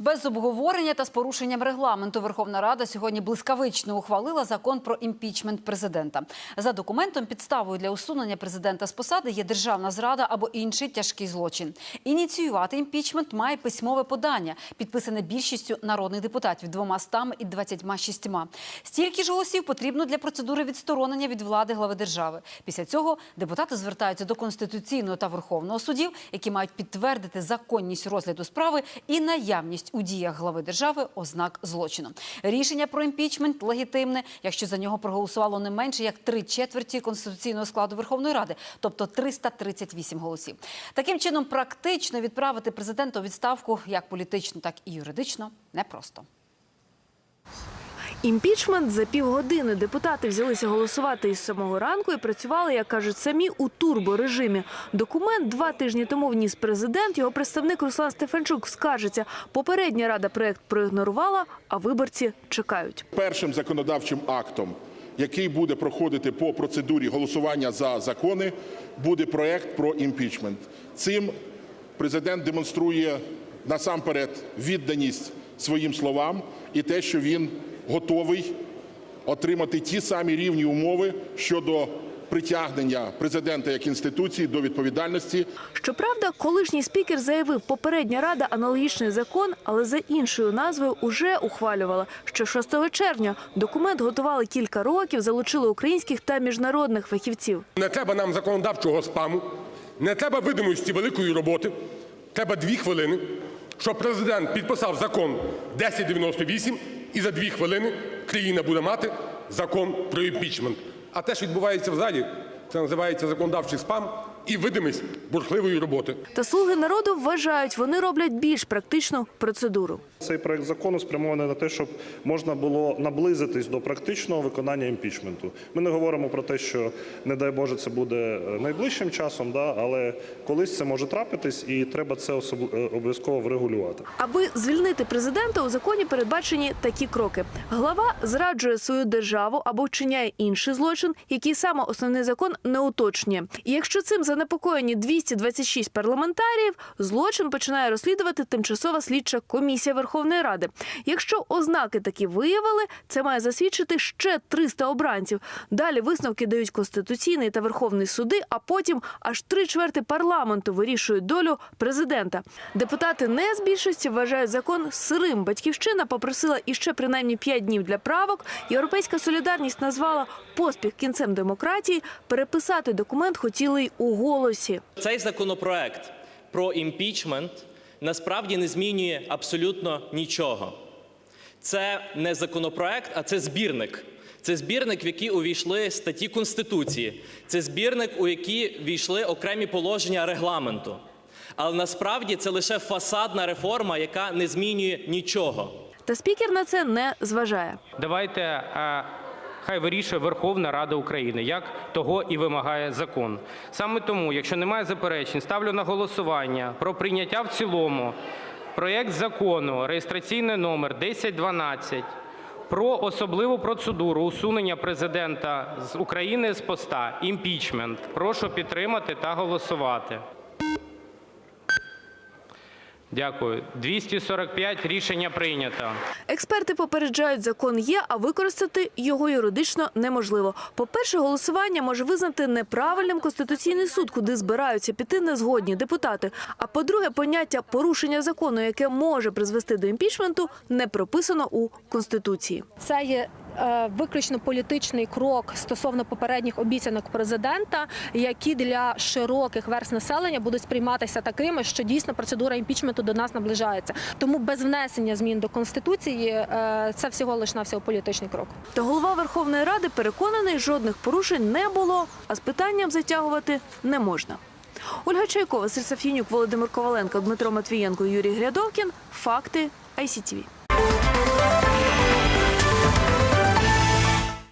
Без обговорення та з порушенням регламенту Верховна Рада сьогодні блискавично ухвалила закон про імпічмент президента. За документом підставою для усунення президента з посади є державна зрада або інший тяжкий злочин. Ініціювати імпічмент має письмове подання, підписане більшістю народних депутатів двома стами і 26. Стільки ж голосів потрібно для процедури відсторонення від влади глави держави. Після цього депутати звертаються до конституційного та верховного судів, які мають підтвердити законність розгляду справи і наявність у діях глави держави ознак злочину. Рішення про імпічмент легітимне, якщо за нього проголосувало не менше як три четверті конституційного складу Верховної Ради, тобто 338 голосів. Таким чином, практично відправити президента у відставку як політично, так і юридично непросто. Імпічмент за півгодини депутати взялися голосувати із самого ранку і працювали, як кажуть самі, у турборежимі. Документ два тижні тому вніс президент. Його представник Руслан Стефанчук скаржиться. Попередня рада проект проігнорувала, а виборці чекають. Першим законодавчим актом, який буде проходити по процедурі голосування за закони, буде проект про імпічмент. Цим президент демонструє насамперед відданість своїм словам і те, що він готовий отримати ті самі рівні умови щодо притягнення президента як інституції до відповідальності Щоправда, колишній спікер заявив, попередня рада аналогічний закон, але за іншою назвою уже ухвалювала. Що 6 червня документ готували кілька років, залучили українських та міжнародних фахівців. Не треба нам законодавчого спаму, не треба видимості великої роботи. Треба дві хвилини, щоб президент підписав закон 1098 і за дві хвилини країна буде мати закон про імпічмент. А те, що відбувається в залі, це називається законодавчий спам і видимість бурхливої роботи. Та слуги народу вважають, вони роблять більш практичну процедуру. Цей проект закону спрямований на те, щоб можна було наблизитись до практичного виконання імпічменту. Ми не говоримо про те, що не дай Боже це буде е, найближчим часом, да, але колись це може трапитись, і треба це е, обов'язково врегулювати. Аби звільнити президента, у законі передбачені такі кроки: глава зраджує свою державу або вчиняє інший злочин, який саме основний закон не уточнює. І якщо цим занепокоєні 226 парламентаріїв, злочин починає розслідувати тимчасова слідча комісія Верховної Ради. Якщо ознаки такі виявили, це має засвідчити ще 300 обранців. Далі висновки дають конституційний та верховний суди, а потім аж три чверти парламенту вирішують долю президента. Депутати не з більшості вважають закон сирим. Батьківщина попросила іще принаймні 5 днів для правок. Європейська солідарність назвала поспіх кінцем демократії. Переписати документ хотіли й у голосі. Цей законопроект про імпічмент насправді не змінює абсолютно нічого. Це не законопроект, а це збірник. Це збірник, в який увійшли статті Конституції. Це збірник, у який війшли окремі положення регламенту. Але насправді це лише фасадна реформа, яка не змінює нічого. Та спікер на це не зважає. Давайте е, хай вирішує Верховна Рада України, як того і вимагає закон. Саме тому, якщо немає заперечень, ставлю на голосування про прийняття в цілому проєкт закону реєстраційний номер 1012 про особливу процедуру усунення президента з України з поста імпічмент. Прошу підтримати та голосувати. Дякую. 245 рішення прийнято. Експерти попереджають, закон є, а використати його юридично неможливо. По-перше, голосування може визнати неправильним Конституційний суд, куди збираються піти незгодні депутати. А по-друге, поняття порушення закону, яке може призвести до імпічменту, не прописано у Конституції. Це є виключно політичний крок стосовно попередніх обіцянок президента, які для широких верст населення будуть сприйматися такими, що дійсно процедура імпічменту до нас наближається. Тому без внесення змін до конституції е, це всього лиш на всього політичний крок. Та голова Верховної Ради переконаний, жодних порушень не було, а з питанням затягувати не можна. Ольга Чайкова, Василь Володимир Коваленко, Дмитро Матвієнко, Юрій Грядовкін. Факти ICTV.